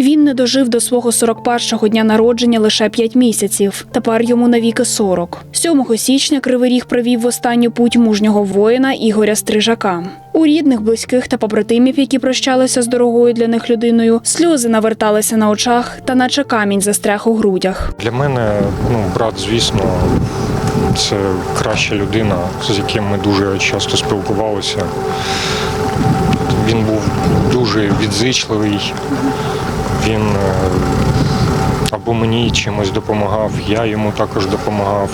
Він не дожив до свого 41-го дня народження лише 5 місяців. Тепер йому навіки 40. 7 січня Кривий Ріг привів в останню путь мужнього воїна Ігоря Стрижака. У рідних, близьких та побратимів, які прощалися з дорогою для них людиною, сльози наверталися на очах та наче камінь застряг у грудях. Для мене ну, брат, звісно, це краща людина, з яким ми дуже часто спілкувалися. Він був дуже відзичливий. Він е, або мені чимось допомагав, я йому також допомагав.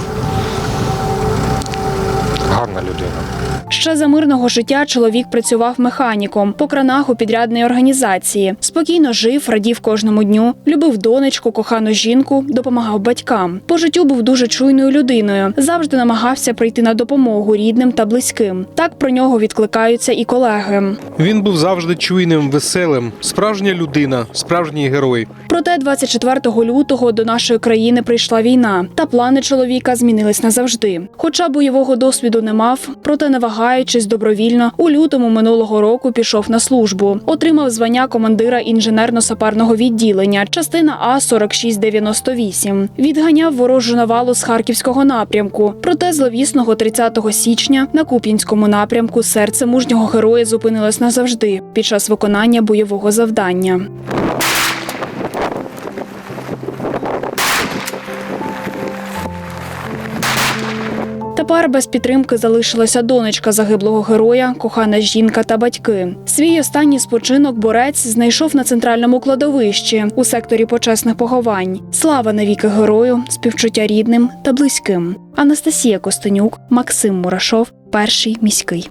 Гарна людина. Ще за мирного життя чоловік працював механіком по кранах у підрядної організації. Спокійно жив, радів кожному дню, любив донечку, кохану жінку, допомагав батькам. По життю був дуже чуйною людиною. Завжди намагався прийти на допомогу рідним та близьким. Так про нього відкликаються і колеги. Він був завжди чуйним, веселим, справжня людина, справжній герой. Проте 24 лютого до нашої країни прийшла війна, та плани чоловіка змінились назавжди. Хоча бойового досвіду не мав, проте не вагаючись добровільно, у лютому минулого року пішов на службу. Отримав звання командира інженерно-саперного відділення, частина А 4698 Відганяв ворожу навалу з харківського напрямку. Проте зловісного 30 січня на Куп'янському напрямку серце мужнього героя зупинилось назавжди під час виконання бойового завдання. Тепер без підтримки залишилася донечка загиблого героя, кохана жінка та батьки. Свій останній спочинок борець знайшов на центральному кладовищі у секторі почесних поховань. Слава навіки герою, співчуття рідним та близьким. Анастасія Костенюк, Максим Мурашов, перший міський.